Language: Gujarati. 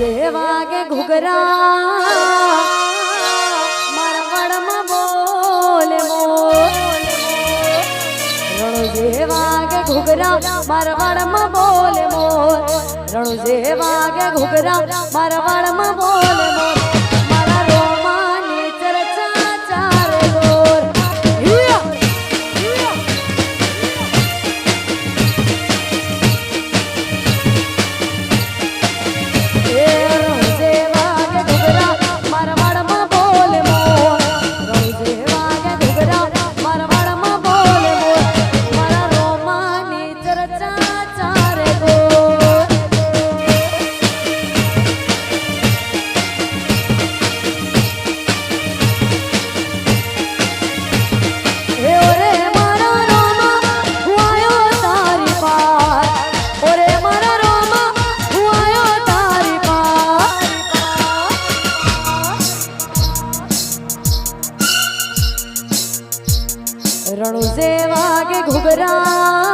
જે વાગે ઘુઘરા ઘુઘરા મારવાડમાં બોલે મોર. રણુ જે વાગે ઘુઘરા મારવાડમાં બોલે મોર. રણુ જેવા કે ઘુઘરા.